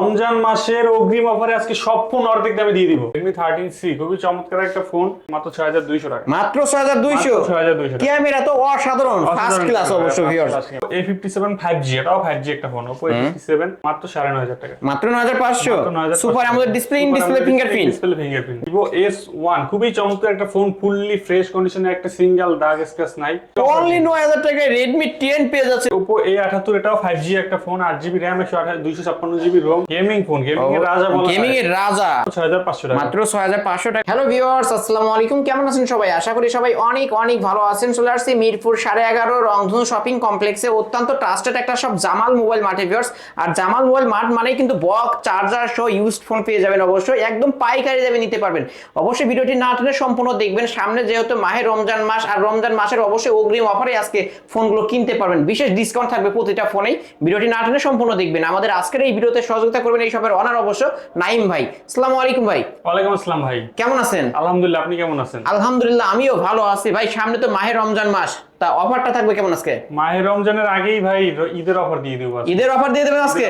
রমজান মাসের অগ্রিম অফারে আজকে সব ফোন অর্ধেক দামে দিয়ে দিব। রেডমি থার্টিন সি খুবই চমৎকার একটা ফোন মাত্র ছয় হাজার দুইশো টাকা। মাত্র ছয় হাজার দুইশো? ছয় হাজার দুইশো ক্যামেরা তো অসাধারণ ফার্স্ট ক্লাস অবশ্য viewers A fifty seven five G এটাও ফাইভ জি একটা phone Oppo A fifty seven মাত্র সাড়ে নয় হাজার টাকা। মাত্র নয় হাজার পাঁচশো? মাত্র 9,500 সুপার আমাদের display in display fingerprint display fingerprint Vivo S one খুবই চমৎকার একটা ফোন ফুললি ফ্রেশ কন্ডিশনে একটা সিঙ্গেল দাগ স্ক্র্যাচ নাই। অনলি নয় হাজার টাকায় রেডমি টেন পেয়ে যাচ্ছে। ওপো এ আঠাত্তর এটাও ফাইভ জি একটা ফোন আট জিবি র্যাম একশো আঠাশ দুইশো ছাপ্পান্ন GB ROM gaming phone gaming এর রাজা বলা গেমিং এর রাজা। ছয় হাজার পাঁচশো টাকা। মাত্র ছয় হাজার পাঁচশো টাকা। হ্যালো ভিউয়ার্স আসসালামু আলাইকুম। কেমন আছেন সবাই? আশা করি সবাই অনেক অনেক ভালো আছেন। চলে আসছি মিরপুর রংধনু শপিং কমপ্লেক্সে অত্যন্ত ট্রাস্টেড একটা সব জামাল মোবাইল মার্ট ভিউয়ার্স আর জামাল মোবাইল মার্ট মানেই কিন্তু বক চার্জার সহ ইউজড ফোন পেয়ে যাবেন অবশ্যই। একদম পাইকারি দামে নিতে পারবেন। অবশ্যই ভিডিওটি না টেনে সম্পূর্ণ দেখবেন। সামনে যেহেতু মাহে রমজান মাস আর রমজান মাসের অবশ্যই অগ্রিম অফারে আজকে ফোনগুলো কিনতে পারবেন। বিশেষ ডিসকাউন্ট থাকবে প্রতিটা ফোনেই ভিডিওটি না টেনে সম্পূর্ণ দেখবেন। আমাদের আজকের এই ভিডিওতে সহযোগিতা করবেন এই সবের অনার অবশ্য নাইম ভাই। আসসালামু আলাইকুম ভাই। ওয়ালাইকুম আসসালাম ভাই। কেমন আছেন? আলহামদুলিল্লাহ আপনি কেমন আছেন? আলহামদুলিল্লাহ আমিও ভালো আছি। ভাই সামনে তো মাহে রমজান মাস। তা অফারটা থাকবে কেমন আজকে? মাহের রমজানের আগেই ভাই ঈদের অফার দিয়ে দেবো ঈদের অফার দিয়ে দেবেন আজকে।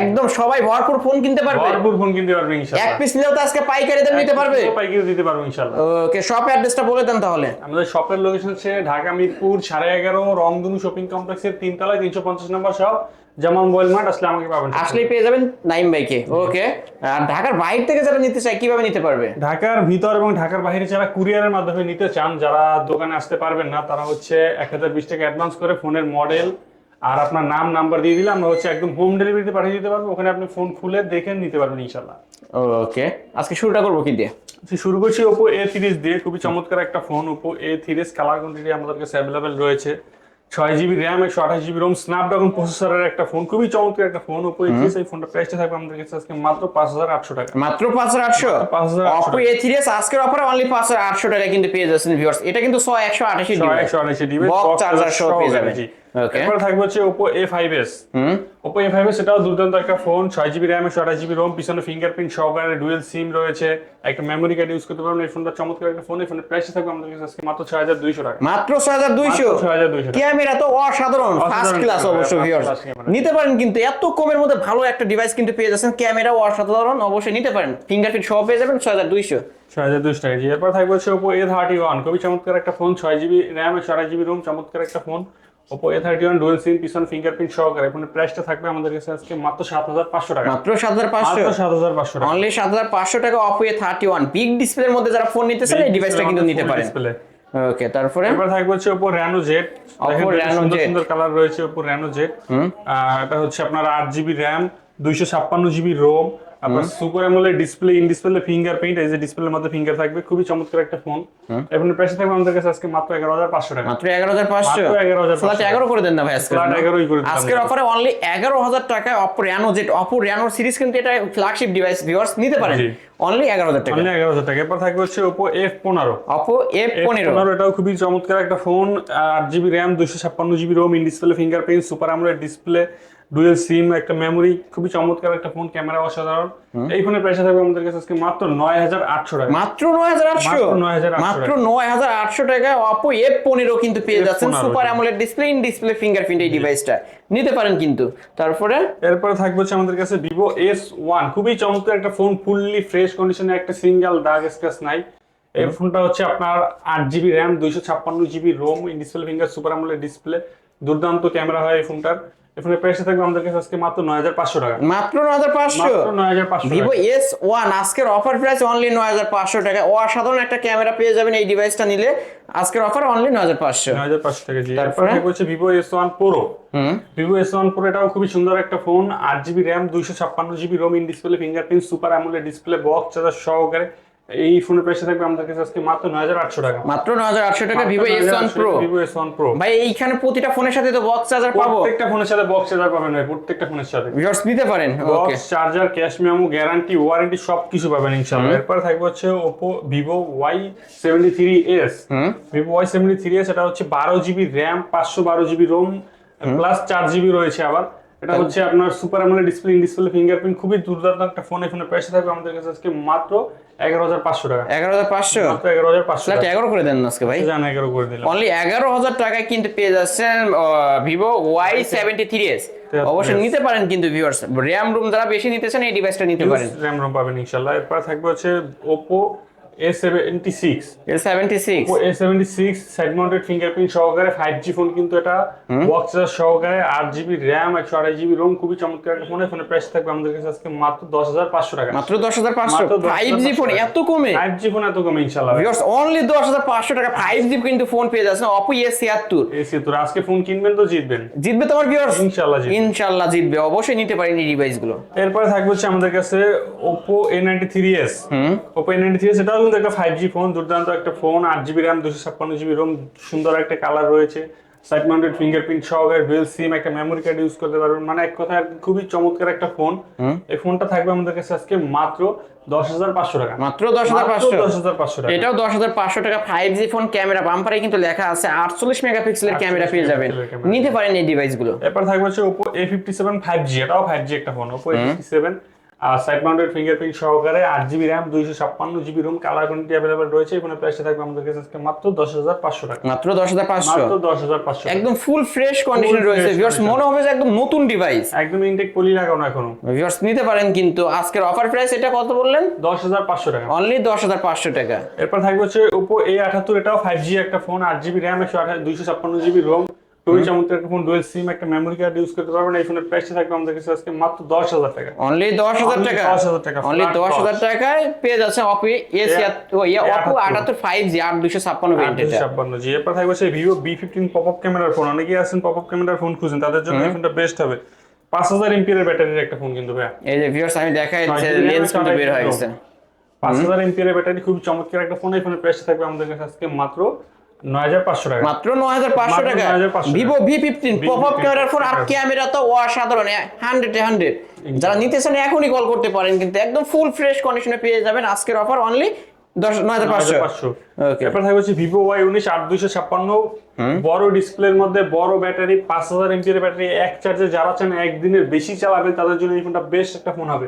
একদম সবাই ভরপুর ফোন কিনতে পারবে? ভরপুর ফোন কিনতে পারবে এক পিস নিলেও তো আজকে পাইকারি দাম নিতে পারবে? পাইকারি দিতে পারব ইনশাআল্লাহ। ওকে শপ অ্যাড্রেসটা বলে দেন তাহলে। আমাদের শপের লোকেশন হচ্ছে ঢাকা মিরপুর রংধনু শপিং কমপ্লেক্সের তিনতলায় তিনশো পঞ্চাশ নম্বর শপ যেমন মোবাইল মার্ট আসলে আমাকে পাবেন আসলেই পেয়ে যাবেন নাইম ভাইকে। ওকে আর ঢাকার বাইরে থেকে যারা নিতে চায় কীভাবে নিতে পারবে? ঢাকার ভিতর এবং ঢাকার বাইরে যারা কুরিয়ারের মাধ্যমে নিতে চান যারা দোকানে আসতে পারবেন না তারা হচ্ছে এক হাজার বিশ টাকা অ্যাডভান্স করে ফোনের মডেল আর আপনার নাম নাম্বার দিয়ে দিলে আমরা হচ্ছে একদম হোম ডেলিভারিতে পাঠিয়ে দিতে পারব। ওখানে আপনি ফোন খুলে দেখে নিতে পারবেন ইনশাল্লাহ ওকে আজকে শুরুটা করব কি দিয়ে? আচ্ছা, শুরু করছি ওপো এ সিরিজ দিয়ে। খুবই চমৎকার একটা phone Oppo A series colour quantity আমাদের কাছে অ্যাভেলেবেল রয়েছে। ছয় জিবি র্যাম একশো আঠাশ জিবি রোম স্ন্যাপড্রাগন প্রসেসরের একটা ফোন খুবই চমৎকার একটা ফোন ওপো এ থ্রিস এই ফোনটা প্রাইসটা থাকবে আমাদের কাছে আজকে মাত্র পাঁচ হাজার আটশো টাকা। মাত্র পাঁচ হাজার আটশো? পাঁচ হাজার ওপো এ থ্রিস আজকের অফারে অনলি পাঁচ হাজার আটশো টাকা কিন্তু পেয়ে যাচ্ছেন ভিউয়ার্স এটা কিন্তু ছয় একশো আঠাশি একশো আঠাশি ডিবি চার্জার সহ পেয়ে যাবেন। এরপর থাকবে হচ্ছে Oppo A five S Oppo A five S এটাও দুর্দান্ত একটা ফোন ছয় জিবি র্যাম একশো আঠাশ জিবি রোম পিছনে ফিঙ্গারপ্রিন্ট সহকারে ডুয়েল সিম রয়েছে। একটা মেমোরি কার্ড ইউজ করতে পারবেন এই ফোনটা চমৎকার একটা ফোন এই ফোনের প্রাইস থাকবে আমাদের কাছে আজকে মাত্র ছয় হাজার দুইশো টাকা। মাত্র ছয় হাজার দুইশো? ছয় হাজার দুইশো ক্যামেরা তো অসাধারণ ফার্স্ট ক্লাস camera, অবশ্য ভিউয়ার্স নিতে পারেন কিন্তু এত কমের মধ্যে ভালো একটা ডিভাইস কিন্তু পেয়ে যাচ্ছেন ক্যামেরাও অসাধারণ অবশ্যই নিতে পারেন। ফিঙ্গারপ্রিন্ট সহ পেয়ে যাবেন ছয় হাজার দুইশো। ছয় হাজার দুইশো টাকা। এরপর থাকবে হচ্ছে ওপো এ থার্টি ওয়ান খুবই চমৎকার একটা ফোন ছয় জিবি র্যাম একশো আঠাশ জিবি রোম চমৎকার একটা phone Oppo A thirty one dual SIM পিছনে ফিঙ্গারপ্রিন্ট সহকারে। ফোনের প্রাইসটা থাকবে আমাদের কাছে আজকে মাত্র সাত হাজার পাঁচশো টাকা। মাত্র সাত হাজার পাঁচশো? সাত হাজার পাঁচশো টাকা। অনলি সাত হাজার পাঁচশো টাকা Oppo A thirty one big ডিসপ্লের মধ্যে যারা ফোন নিতে চান এই ডিভাইসটা কিন্তু নিতে পারেন। ওকে তারপরে? এরপর থাকবে হচ্ছে Oppo Reno Z Oppo Reno সুন্দর সুন্দর কালার রয়েছে ওপো র্যানো জেড এটা হচ্ছে আপনার আট জিবি র্যাম দুইশো ছাপ্পান্ন জিবি রোম আপনার super AMOLED display in display fingerprint এই যে ডিসপ্লের মধ্যে ফিঙ্গার থাকবে খুবই চমৎকার একটা ফোন এখন প্রাইস থাকবে আমাদের কাছে আজকে মাত্র এগারো হাজার পাঁচশো টাকা। মাত্র এগারো হাজার পাঁচশো? মাত্র 11,500 ফ্ল্যাট করে দেন না ভাই আজকে। Flat 11 করে দিলাম। আজকের অফারে অনলি এগারো হাজার টাকায় Oppo Reno Z Oppo Reno series কিন্তু এটা ফ্ল্যাগশিপ ডিভাইস ভিউয়ার্স নিতে পারেন। অনলি এগারো হাজার টাকা। অনলি এগারো হাজার টাকা। এরপর থাকবে হচ্ছে পনেরো। অপো এফ পনেরো। পনেরো এটাও খুবই চমৎকার একটা ফোন আট জিবি র্যাম দুশো ছাপ্পান্ন GB ROM in display fingerprint super আমলের ডিসপ্লে ডুয়েল সিম একটা মেমোরি খুবই চমৎকার একটা ফোন ক্যামেরা অসাধারণ। এই ফোনের প্রাইস থাকবে আমাদের কাছে আজকে মাত্র নয় হাজার আটশো টাকা। মাত্র নয় হাজার আটশো? মাত্র 9,800 মাত্র নয় হাজার আটশো টাকায় অপো এফ পনেরো কিন্তু পেয়ে যাচ্ছেন। Super AMOLED display in display fingerprint এই ডিভাইসটা নিতে পারেন কিন্তু। তারপরে? এরপরে থাকবে হচ্ছে আমাদের কাছে ভিভো এস ওয়ান খুবই চমৎকার একটা ফোন ফুললি ফ্রেশ কন্ডিশনে একটা সিঙ্গেল দাগ স্ক্র্যাচ নাই। এই ফোনটা হচ্ছে আপনার আট জিবি র্যাম দুইশো ছাপ্পান্ন GB ROM display finger super আমলের ডিসপ্লে দুর্দান্ত ক্যামেরা হয় এই ফোনটার এই ফোনের প্রাইস থাকবে আমাদের কাছে আজকে মাত্র নয় হাজার পাঁচশো টাকা। মাত্র নয় হাজার পাঁচশো? মাত্র নয় হাজার পাঁচশো ভিভো এস ওয়ান আজকের অফার প্রাইস অনলি নয় হাজার পাঁচশো টাকা। অসাধারণ একটা ক্যামেরা পেয়ে যাবেন এই ডিভাইসটা নিলে। আজকের অফার অনলি নয় হাজার পাঁচশো। নয় হাজার পাঁচশো টাকা জি। তারপরে? হচ্ছে ভিভো এস ওয়ান প্রো হুম। ভিভো এস ওয়ান প্রো এটাও খুবই সুন্দর একটা ফোন আট জিবি র্যাম দুইশো ছাপ্পান্ন GB ROM in display fingerprint super AMOLED display box charger সহকারে। এই ফোনের প্রাইস থাকবে আমাদের কাছে আজকে মাত্র নয় হাজার আটশো টাকা। মাত্র নয় হাজার আটশো টাকা Vivo S one pro Vivo S pro ভাই এইখানে প্রতিটা ফোনের সাথে তো বক্স চার্জার পাবো। প্রত্যেকটা ফোনের সাথে বক্স চার্জার পাবেন ভাই প্রত্যেকটা ফোনের সাথে। ভিউয়ার্স নিতে পারেন okay box charger cash memo guarantee warranty সব কিছু পাবেন ইনশাআল্লাহ। এরপর থাকবে হচ্ছে Vivo Y seventy three S এটা হচ্ছে বারো জিবি র্যাম পাঁচশো বারো জিবি রোম প্লাস চার জিবি রয়েছে আবার। এটা হচ্ছে আপনার সুপার আমলে ডিসপ্লে ইন ডিসপ্লে ফিঙ্গারপ্রিন্ট খুবই দুর্দান্ত একটা ফোন ফোনের প্রাইস থাকবে আমাদের কাছে আজকে মাত্র এগারো হাজার পাঁচশো টাকা। এগারো হাজার পাঁচশো? মাত্র এগারো হাজার পাঁচশো এগারো করে দেন না আজকে ভাই। জানা এগারো করে দিলাম। অনলি এগারো হাজার টাকায় কিন্তু পেয়ে যাচ্ছেন Vivo Y seventy three S অবশ্যই নিতে পারেন কিন্তু ভিউয়ার্স র্যাম রুম যারা বেশি নিতেছেন এই ডিভাইসটা নিতে পারেন। র্যাম রুম পাবেন ইনশাল্লাহ। এরপর থাকবে হচ্ছে ওপো সাইড মাউন্টেড ফিঙ্গারপ্রিন্ট সহকারে ফোন কিন্তু এটা বক্স খুবই চমৎকার একটা ফোন ফোনের প্রাইস থাকবে আমাদের কাছে আজকে মাত্র টাকা। মাত্র দশ হাজার পাঁচশো? মাত্র 10,500 ফাইভ ফোন এত কমে? এত কমে ভিউয়ার্স অনলি টাকা কিন্তু পেয়ে যাচ্ছেন। তোর আজকে ফোন কিনবেন তো জিতবেন। জিতবে তোমার ভিউয়ার্স ইনশাল্লাহ জিতবে। অবশ্যই নিতে পারেন এই ডিভাইসগুলো এরপরে থাকবে হচ্ছে আমাদের কাছে Oppo A ninety three S কিন্তু একটা ফাইভ জি ফোন দুর্দান্ত একটা ফোন আট জিবি র্যাম দুশো ছাপ্পান্ন জিবি রোম সুন্দর একটা কালার রয়েছে। সাইড মাউন্টেড ফিঙ্গারপ্রিন্ট সহকারে ডুয়েল সিম একটা মেমোরি কার্ড ইউজ করতে পারবেন। মানে এক কথা খুবই চমৎকার একটা ফোন এই ফোনটা থাকবে আমাদের কাছে আজকে মাত্র দশ হাজার পাঁচশো টাকা। মাত্র দশ হাজার পাঁচশো? দশ হাজার পাঁচশো টাকা। এটাও দশ হাজার পাঁচশো টাকা ফাইভ জি ফোন ক্যামেরা বাম্পারে কিন্তু লেখা আছে আটচল্লিশ মেগাপিক্সেলের ক্যামেরা পেয়ে যাবেন। নিতে পারেন এই ডিভাইসগুলো এরপর থাকবে হচ্ছে Oppo A fifty seven five G এটাও ফাইভ জি একটা phone Oppo A fifty seven side mounted fingerprint সহকারে আট জিবি র্যাম দুইশো ছাপ্পান্ন GB ROM colour quantity available রয়েছে। ফোনের প্রাইসটা থাকবে আমাদের কাছে আজকে মাত্র দশ হাজার পাঁচশো টাকা। মাত্র দশ হাজার পাঁচশো। মাত্র দশ হাজার পাঁচশো একদম ফুল ফ্রেশ কন্ডিশন রয়েছে। ভিউয়ার্স মনে হবে যে একদম নতুন ডিভাইস একদম ইনটেক পলি লাগানো এখনও। ভিউয়ার্স নিতে পারেন কিন্তু আজকের অফার প্রাইস এটা কত বললেন? দশ হাজার পাঁচশো টাকা। অনলি দশ হাজার পাঁচশো টাকা। এরপর থাকবে হচ্ছে ওপো এ আঠাত্তর এটাও ফাইভ জি একটা ফোন আট জিবি র্যাম একশো আঠাশ দুইশো ছাপ্পান্ন জিবি রোম খুবই চমৎকার একটা ফোন ডুয়েল সিম একটা মেমোরি কার্ড ইউজ করতে পারবেন এই ফোনের প্রাইসটা থাকবে আমাদের কাছে আজকে মাত্র দশ হাজার টাকা। অনলি দশ হাজার Only টাকা 10,000 টাকা, অনলি দশ হাজার 10,000 টাকায় পেয়ে যাচ্ছে অপো এ অপো 78 আটাত্তর ফাইভ জি ভেরিয়েন্ট এরপর থাকবে সেই Vivo V fifteen pop up ক্যামেরার ফোন অনেকেই আছেন পপ আপ ক্যামেরার ফোন খুঁজেন তাদের জন্য এই ফোনটা বেস্ট হবে। পাঁচ হাজার এমপিএর ব্যাটারির একটা ফোন কিন্তু ভাইয়া। এই যে ভিউয়ার্স আমি দেখাই লেন্স কিন্তু বের হয়ে গেছে। পাঁচ হাজার এমপিএর ব্যাটারি খুব চমৎকার একটা ফোন এই ফোনের প্রাইস থাকবে আমাদের কাছে আজকে মাত্র টাকা। মাত্র নয় হাজার পাঁচশো মাত্র টাকা। Vivo V fifteen pop up V15 ক্যামেরার ফোন আর ক্যামেরা তো অসাধারণ হান্ড্রেড হান্ড্রেড যারা নিতে চান এখনই কল করতে পারেন কিন্তু একদম ফুল ফ্রেশ কন্ডিশনে পেয়ে যাবেন আজকের অফার অনলি এরপর থাকবে হচ্ছে ভিভো ওয়াই উনিশ আট দুইশো ছাপ্পান্ন বড় ডিসপ্লের মধ্যে বড় ব্যাটারি পাঁচ হাজার এমপিএর ব্যাটারি এক চার্জে যারা চান একদিনের বেশি চালাবেন তাদের জন্য এই ফোনটা বেস্ট একটা ফোন হবে।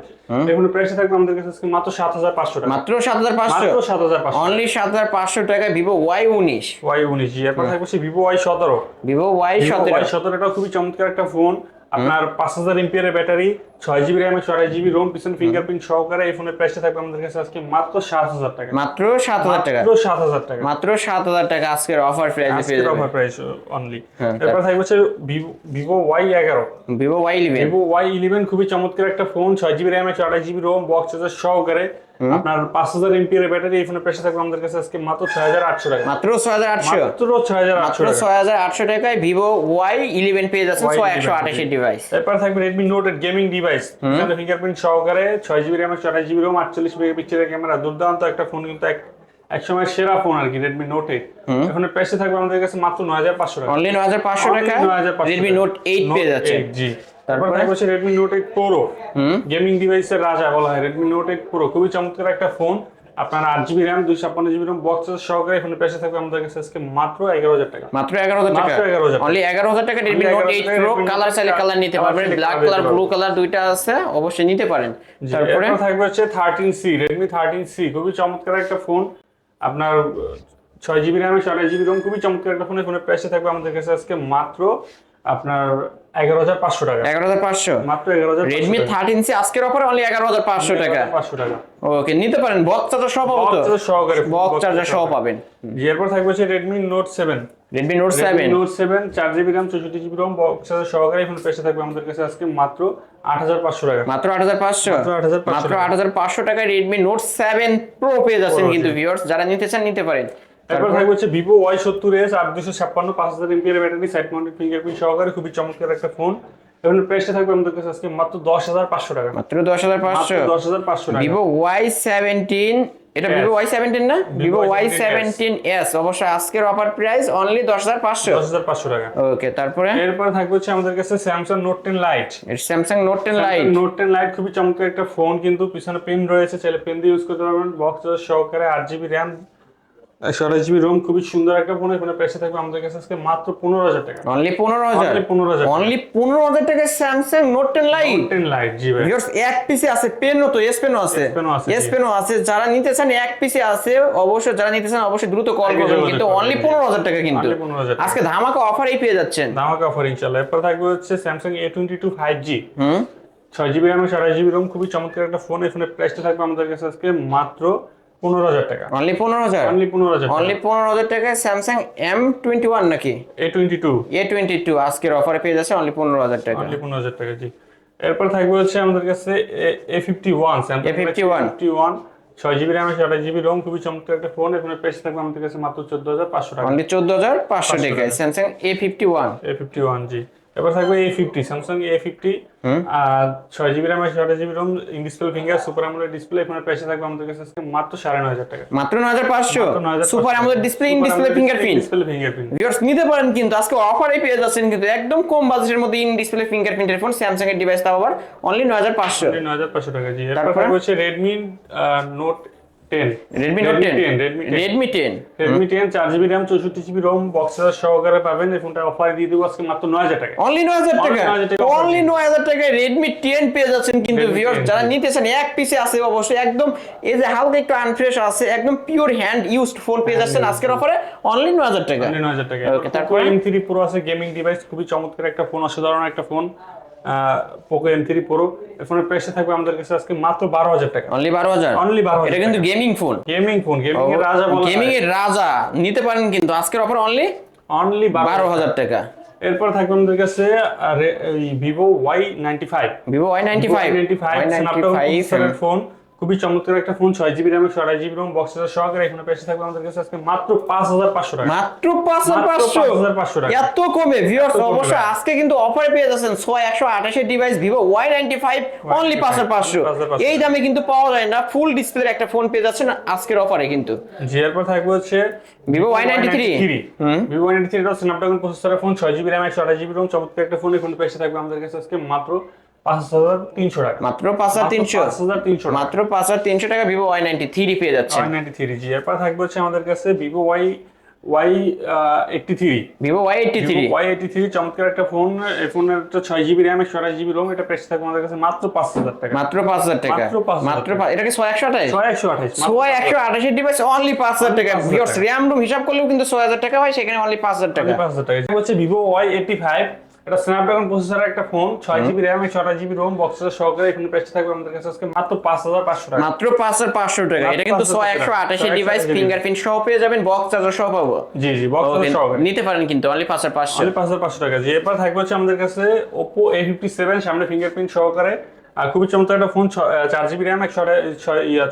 এই ফোনের প্রাইস থাকবে আমাদের কাছে মাত্র সাত হাজার পাঁচশো টাকা। মাত্র সাত হাজার পাঁচশো? মাত্র সাত হাজার পাঁচশো। অনলি সাত হাজার পাঁচশো টাকায় ভিভো ওয়াই উনিশ। ওয়াই উনিশ এরপর থাকবে হচ্ছে ভিভো ওয়াই সতেরো। ভিভো ওয়াই সতেরো। ওয়াই সতেরোটা খুবই চমৎকার একটা ফোন আপনার পাঁচ হাজার এমপিএর ব্যাটারি ছয় জিবি র্যাম একশো আড়াই জিবি রোম পিছনে ফিঙ্গারপ্রিন্ট সহকারে এই ফোনের প্রাইসটা থাকবে আমাদের কাছে আজকে মাত্র সাত হাজার টাকা। মাত্র সাত হাজার টাকা। মাত্র সাত হাজার টাকা। মাত্র সাত হাজার টাকা আজকের অফার প্রাইসে আজকের অফার প্রাইস অনলি এরপর থাকবে হচ্ছে ভিভো ওয়াই এগারো। Vivo Y eleven Vivo Y eleven খুবই চমৎকার একটা ফোন ছয় জিবি র্যাম একশো আড়াই জিবি রোম বক্স চার্জার সহকারে। আপনার পাঁচ হাজার এমপিএর ব্যাটারি এই ফোনের প্রাইস থাকবে আমাদের কাছে আজকে মাত্র ছয় হাজার আটশো টাকা। মাত্র ছয় হাজার আটশো। মাত্র ছয় হাজার আটশো মাত্র ছয় হাজার আটশো টাকায় ভিভো ওয়াই ইলেভেন পেয়ে Y11 ছয় একশো আঠাশি ডিভাইস এরপর থাকবে Redmi note eight gaming device fingerprint সহকারে ছয় জিবি র্যাম একশো আঠাশ জিবি রোম আটচল্লিশ মেগাপিক্সেলের ক্যামেরা দুর্দান্ত একটা ফোন কিন্তু এক একসময় সেরা ফোন আর কি রেডমি নোট এইট এখন প্রাইসে থাকবে আমাদের কাছে মাত্র নয় হাজার পাঁচশো টাকা। অনলি নয় হাজার পাঁচশো টাকা? রেডমি নোট এইট পেয়ে যাচ্ছে। জি। তারপর? থাকবে হচ্ছে Redmi note eight pro gaming ডিভাইসের রাজা বলা হয় রেডমি নোট এইট প্রো খুবই চমৎকার একটা ফোন আপনার আট জিবি র্যাম দুইশো ছাপ্পান্ন জিবি রোম বক্স সহকারে এখন প্রাইসে থাকবে আমাদের কাছে আজকে মাত্র এগারো হাজার টাকা। মাত্র এগারো হাজার টাকা? মাত্র 11,000 অনলি এগারো হাজার টাকা Redmi note eight pro colour চাইলে কালার নিতে পারবেন। ব্ল্যাক কালার ব্লু কালার দুইটা আছে অবশ্যই নিতে পারেন। তারপরে? থাকবে হচ্ছে thirteen C Redmi thirteen C খুবই চমৎকার একটা ফোন আপনার ছয় জিবি র্যাম আড়াই জিবি রোম খুবই চমৎকার একটা ফোন ফোনের প্রাইসে থাকবে আমাদের কাছে আজকে মাত্র আপনার এগারো হাজার পাঁচশো টাকা। এগারো হাজার পাঁচশো? মাত্র এগারো হাজার রেডমি থার্টিন সি আজকের অফার অনলি এগারো হাজার পাঁচশো টাকা পাঁচশো টাকা। ওকে নিতে পারেন। বক্স চার্জার সহ পাবো তো? সহকারে বক্স চার্জার সহ পাবেন। এরপর থাকবে হচ্ছে Redmi note seven Redmi note seven note seven চার জিবি র্যাম চৌষট্টি জিবি রোম বক্স চার্জার সহকারে ফোন প্রাইসে থাকবে আমাদের কাছে আজকে মাত্র আট হাজার পাঁচশো টাকা। মাত্র আট হাজার পাঁচশো? মাত্র আট হাজার পাঁচশো টাকায় রেডমি নোট সেভেন প্রো পেয়ে যাচ্ছেন কিন্তু ভিউয়ার্স যারা নিতে চান নিতে পারেন। তারপর থাকবে হচ্ছে ভিভো ওয়াই সত্তর এস আট দুশো ছাপ্পান্ন পাঁচ হাজার এমপিএর ব্যাটারি সাইড মাউন্টেড ফিঙ্গারপ্রিন্ট সহকারে খুবই চমৎকার একটা ফোন এবং প্রাইসটা থাকবে আমাদের কাছে আজকে মাত্র দশ হাজার পাঁচশো টাকা। মাত্র দশ হাজার পাঁচশো? দশ হাজার পাঁচশো টাকা। ভিভো ওয়াই সেভেন্টিন এটা ভিভো ওয়াই সেভেন্টিন না? ভিভো ওয়াই সেভেন্টিন এস অবশ্যই আজকের অফার প্রাইস অনলি দশ হাজার পাঁচশো। দশ হাজার পাঁচশো টাকা। ওকে তারপরে? এরপরে থাকবে হচ্ছে আমাদের কাছে Samsung note ten lite Samsung note ten lite note ten lite খুবই চমৎকার একটা ফোন কিন্তু পিছনে পেন রয়েছে চাইলে পেন দিয়ে ইউজ করতে পারবেন বক্স সহকারে আট জিবি র্যাম আঠাশ জিবি রোম খুবই সুন্দর একটা ফোন এখানে প্রাইসে থাকবে আমাদের কাছে আজকে মাত্র পনেরো হাজার টাকা। অনলি পনেরো হাজার? Only 15,000 অনলি পনেরো হাজার টাকা Samsung note ten lite ten lite জি ভাই। এক পিসে আছে পেনও তো এস পেনও আছে। এস পেনও আছে যারা নিতে চান এক পিসে আছে অবশ্যই যারা নিতে চান অবশ্যই দ্রুত কল করবেন। কিন্তু অনলি পনেরো হাজার টাকা কিন্তু। Only 15,000 আজকে ধামাকা অফারেই পেয়ে যাচ্ছেন। ধামাকা অফার ইনশাল্লাহ এরপর থাকবে হচ্ছে Samsung A twenty two five G ছয় জিবি র্যাম আড়াই জিবি রোম খুবই চমৎকার একটা ফোন এখানে প্রাইসটা থাকবে আমাদের কাছে আজকে মাত্র পনেরো হাজার টাকা। অনলি পনেরো হাজার? অনলি পনেরো হাজার অনলি পনেরো হাজার টাকায় স্যামসাং এম টোয়েন্টি ওয়ান নাকি? A twenty two A twenty two আজকের অফারে পেয়ে যাচ্ছে অনলি পনেরো হাজার টাকা। অনলি পনেরো হাজার টাকা জি। এরপর থাকবে হচ্ছে আমাদের কাছে A fifty one A51 fifty one ছয় জিবি র্যাম আড়াই জিবি রোম খুবই চমৎকার একটা ফোন এখানে প্রাইস থাকবে আমাদের কাছে মাত্র চোদ্দ হাজার পাঁচশো টাকা। অনলি চোদ্দ হাজার পাঁচশো টাকায়। Samsung A fifty one A fifty one জি। এবার থাকবে A fifty Samsung A fifty আর ছয় জিবি র্যাম আড়াই GB ROM display finger super আমলের ডিসপ্লে এখানে প্রাইস থাকবে আমাদের কাছে আজকে মাত্র সাড়ে নয় হাজার টাকা। মাত্র নয় হাজার পাঁচশো? সুপার আমাদের display in display fingerprint display fingerprint viewers নিতে পারেন কিন্তু আজকে অফারে পেয়ে যাচ্ছেন কিন্তু একদম কম বাজেটের মধ্যে ইন ডিসপ্লে ফিঙ্গারপ্রিন্টের ফোন স্যামসাং এর ডিভাইস তাও আবার অনলি নয় হাজার পাঁচশো। নয় হাজার পাঁচশো টাকা জি। তারপরে? হচ্ছে রেডমি নোট বক্স সহকারে পাবেন। এই ফোনটা অফার দিয়ে দেবো আজকে মাত্র টাকা। অনলি 9,000 টাকা? অনলি টাকায় রেডমি টেন পেয়ে যাচ্ছেন কিন্তু Redmi ভিউয়ার্স যারা নিতেছেন এক পিসে আছে অবশ্যই। একদম এই যে হালকা একটু আনফ্রেশ আছে একদম পিওর হ্যান্ড ইউজড ফোন পেয়ে যাচ্ছেন আজকের অফারে অনলি নয় হাজার টাকা। নয় হাজার টাকা। Okay, তারপরে? আছে গেমিং ডিভাইস খুবই চমৎকার একটা ফোন অসাধারণ একটা phone Poco M three pro ফোনের প্রাইসে থাকবে আমাদের কাছে আজকে মাত্র বারো হাজার টাকা। অনলি বারো হাজার? অনলি বারো এটা কিন্তু gaming phone gaming phone gaming এর রাজা গেমিং এর রাজা নিতে পারেন কিন্তু। আজকের অফার অনলি অনলি বারো হাজার টাকা। এরপর থাকবে আমাদের কাছে Vivo Y ninety five Vivo Y ninety five ninety five phone খুবই চমৎকার একটা ফোন ছয় জিবি র্যাম একশো আড়াই জিবি রোম বক্স সহকারে এখানে পেয়েছে থাকবে আমাদের কাছে আজকে মাত্র পাঁচ হাজার পাঁচশো টাকা। মাত্র পাঁচ হাজার মাত্র পাঁচশো টাকা। এত কমে ভিউয়ার্স অবশ্যই আজকে কিন্তু অফারে পেয়ে যাচ্ছেন ছয় একশো আঠাশের device Vivo Y ninety five only পাঁচ হাজার পাঁচশো। এই দামে কিন্তু পাওয়া যায় না ফুল ডিসপ্লের একটা ফোন পেয়ে যাচ্ছেন আজকের অফারে কিন্তু। জি এরপর থাকবে হচ্ছে Vivo Y93 হুম। Vivo Y ninety three Snapdragon প্রসেসরের ফোন ছয় জিবি র্যাম একশো আঠাশ জিবি রোম চমৎকার একটা ফোন এখন পেয়েছে থাকবে আমাদের কাছে আজকে মাত্র মাত্র পাঁচ হাজার তিনশো মাত্র পাঁচ হাজার তিনশো টাকা ভিভো ওয়াই নাইনটি থ্রি পেয়ে যাচ্ছেন ওয়াই নাইনটি থ্রি জি এরপর থাকবে হচ্ছে আমাদের কাছে Vivo Y Y eighty three Vivo Y eighty three Y eighty three চমৎকার একটা ফোন এই ফোনের একটা ছয় জিবি র্যাম একশো আঠাশ জিবি রোম এটা প্রাইস থাকবে আমাদের কাছে মাত্র পাঁচ হাজার টাকা মাত্র পাঁচ হাজার টাকা মাত্র 5,000 এটা কি ছয় একশো আঠাশ ছয় একশো আঠাশ ছয় একশো আঠাশের ডিভাইস অনলি পাঁচ হাজার টাকা 5,000 ভিউয়ার্স র্যাম রুম হিসাব করলেও কিন্তু ছয় হাজার টাকা হয় সেখানে অনলি পাঁচ হাজার টাকা পাঁচ হাজার টাকা হচ্ছে ভিভো ওয়াই এইটি ফাইভ এটা স্ন্যাপড্রাগন প্রসেসরের একটা ফোন ছয় জিবি র্যাম আঠাশ জিবি রোম বক্সের সহকারে এখানে প্রাইস থাকবে আমাদের কাছে আজকে মাত্র পাঁচ হাজার পাঁচশো টাকা। মাত্র পাঁচ হাজার পাঁচশো টাকা। এটা কিন্তু 5,000 ছয়। একশো 6,128 ডিভাইস ফিঙ্গারপ্রিন্ট সহ পেয়ে যাবেন বক্স চার্জার সহ পাবো। জি জি বক্স চার্জার সহ নিতে পারেন কিন্তু অনলি পাঁচ হাজার পাঁচশো। পাঁচ হাজার পাঁচশো টাকা। জি এরপর থাকবে হচ্ছে আমাদের কাছে ওপো এ ফিফটি সেভেন সামনে ফিঙ্গারপ্রিন্ট সহকারে। খুবই চমৎকার একটা ফোন চার জিবি র্যাম একশো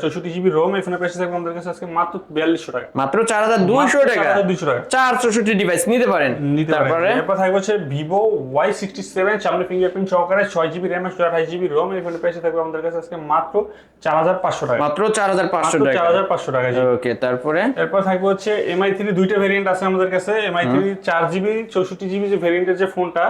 চৌষট্টি জিবি রোম এখানে প্রাইস থাকবে আমাদের কাছে আজকে মাত্র বিয়াল্লিশশো টাকা। মাত্র চার হাজার দুইশো টাকা। দুশো টাকা। চার চৌষট্টি ডিভাইস নিতে পারেন। নিতে পারেন। এরপর থাকবে হচ্ছে ভিভো ওয়াই সিক্সটি সেভেন সামনে ফিঙ্গারপ্রিন্ট সহকারে ছয় জিবি র্যাম একশো আঠাশ জিবি রোম এখানে প্রাইস থাকবে আমাদের কাছে আজকে মাত্র চার হাজার পাঁচশো টাকা। মাত্র চার হাজার পাঁচশো টাকা। চার হাজার পাঁচশো টাকা ওকে তারপরে? এরপর থাকবে হচ্ছে এমআই থ্রি দুইটা ভেরিয়েন্ট আছে আমাদের কাছে। এমআই থ্রি চার জিবি চৌষট্টি জিবি যে ভেরিয়েন্টের যে ফোনটা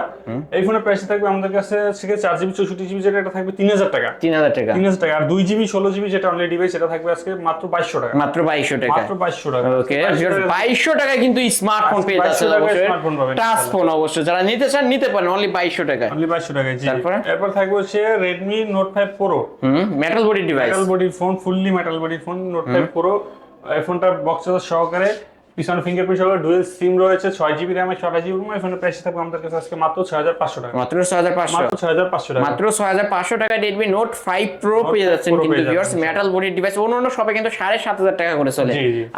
এই ফোনের প্রাইস থাকবে আমাদের কাছে সেখানে চার জিবি চৌষট্টি জিবি যেটা থাকবে তিন হাজার টাকা। তিন হাজার টাকা। তিন হাজার টাকা। আর দুই জিবি ষোলো জিবি যেটা অনলি ডিভাইস সেটা থাকবে আজকে মাত্র বাইশশো টাকা। মাত্র বাইশশো টাকা। মাত্র বাইশশো টাকা। ওকে টাকায় কিন্তু স্মার্টফোন পেয়ে যাচ্ছে অবশ্যই। টাচ ফোন অবশ্যই। যারা নিতে চান নিতে পারেন। অনলি বাইশশো টাকায়। অনলি বাইশশো টাকা জি। তারপরে? এরপর থাকবে হচ্ছে রেডমি নোট ফাইভ প্রো হুম metal body device metal body phone fully metal body phone note five pro এই ফোনটা বক্স সহকারে পিছনে ফিঙ্গারপ্রিন্ট সহকারে ডুয়েল সিম রয়েছে ছয় জিবি র্যাম একশো আঠাশ জিবি এই ফোনের প্রাইস থাকবে আমাদের কাছে আজকে মাত্র ছয় হাজার পাঁচশো টাকা। মাত্র ছয় হাজার পাঁচশো। মাত্র ছয় হাজার পাঁচশো টাকা। মাত্র ছয় হাজার পাঁচশো টাকা রেডমি নোট ফাইভ প্রো পেয়ে যাচ্ছেন কিন্তু ভিউয়ার্স মেটাল বডি ডিভাইস অন্য অন্য শপে কিন্তু সাড়ে সাত হাজার টাকা করে চলে।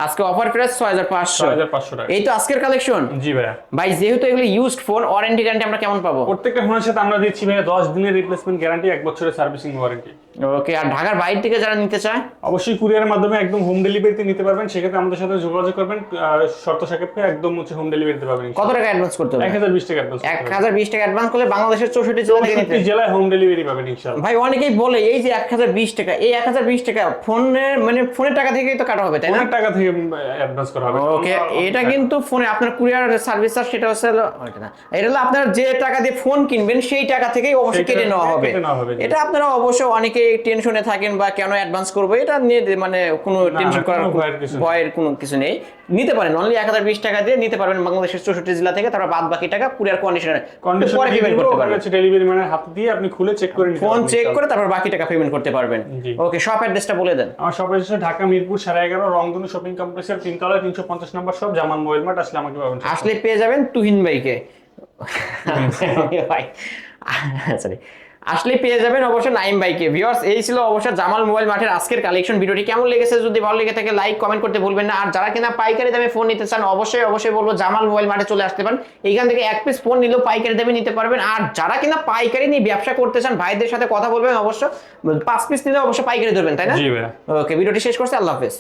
আজকে অফার প্রাইস ছয় হাজার পাঁচশো। পাঁচশো টাকা। এই তো আজকের কালেকশন জি ভাইয়া। ভাই যেহেতু এগুলো ইউজড ফোন ওয়ারেন্টি গ্যারান্টি আমরা কেমন পাবো? প্রত্যেকটা ফোনের সাথে আমরা দিচ্ছি ভাইয়া দশ দিনের রিপ্লেসমেন্ট গ্যারান্টি এক বছরের সার্ভিসিং ওয়ারেন্টি ওকে আর ঢাকার বাইরে থেকে যারা নিতে চায়? অবশ্যই কুরিয়ারের মাধ্যমে একদম হোম ডেলিভারিতে নিতে পারবেন। সেক্ষেত্রে আমাদের সাথে যোগাযোগ করবেন শর্ত সাপেক্ষে একদম হচ্ছে হোম ডেলিভারিতে পাবেন কত টাকা অ্যাডভান্স করতে হবে এক হাজার বিশ টাকা। হাজার বিশ টাকা অ্যাডভান্স করলে বাংলাদেশের চৌষট্টি জেলা থেকে নিতে জেলায় হোম ডেলিভারি পাবেন ইনশাআল্লাহ ভাই অনেকেই বলে এই যে এক হাজার বিশ টাকা এই এক হাজার বিশ টাকা ফোনের মানে ফোনের টাকা থেকেই তো কাটা হবে তাই না অনেক টাকা থেকে অ্যাডভান্স করা হবে ওকে এটা কিন্তু ফোনে আপনার কুরিয়ার সার্ভিস চার্জ সেটা হচ্ছে হলো- না। এটা হলো আপনার যে টাকা দিয়ে ফোন কিনবেন সেই টাকা থেকেই অবশ্যই কেটে নেওয়া হবে। এটা আপনারা অবশ্য অনেকে টেনশনে থাকেন বা কেন অ্যাডভান্স করব এটা নিয়ে মানে কোনো টেনশন করার। ভয়ের কোনো কিছু নেই নিতে পারেন। অনলি এক হাজার বিশ টাকা দিয়ে নিতে পারবেন বাংলাদেশের চৌষট্টি জেলা থেকে তারপর বাদ বাকি টাকা কুরিয়ার কন্ডিশনে কন্ডিশন পরে পেমেন্ট করতে পারবেন। ডেলিভারি ম্যানের হাতে দিয়ে আপনি খুলে চেক করে ফোন চেক করে তারপর বাকি টাকা পেমেন্ট করতে পারবেন। ওকে শপ অ্যাড্রেসটা বলে দেন। আমার শপ এসেছে ঢাকা মিরপুর সাড়ে এগারো রংধনু শপিং কমপ্লেক্সের তিনতলায় তিনশো পঞ্চাশ number shop Zaman mobile mart আসলে আমাকে পাবেন আসলে পেয়ে যাবেন তুহিন ভাইকে। ভাই। সরি আসলে পেয়ে যাবেন অবশ্যই নাইম বাইকে ভিউয়ার্স এই ছিল অবশ্য জামাল মোবাইল মাঠের আজকের কালেকশন ভিডিওটি কেমন লেগেছে যদি ভালো লেগে থাকে লাইক কমেন্ট করতে ভুলবেন না। আর যারা কিনা পাইকারি দামে ফোন নিতে চান অবশ্যই অবশ্যই বলব জামাল মোবাইল মাঠে চলে আসতে পারেন। এইখান থেকে এক পিস ফোন নিলেও পাইকারি দামে নিতে পারবেন। আর যারা কিনা পাইকারি নিয়ে ব্যবসা করতে চান ভাইদের সাথে কথা বলবেন অবশ্য পাঁচ পিস নিলে অবশ্যই পাইকারি ধরবেন তাই না? ওকে ভিডিওটি শেষ করছি আল্লাহ হাফেজ।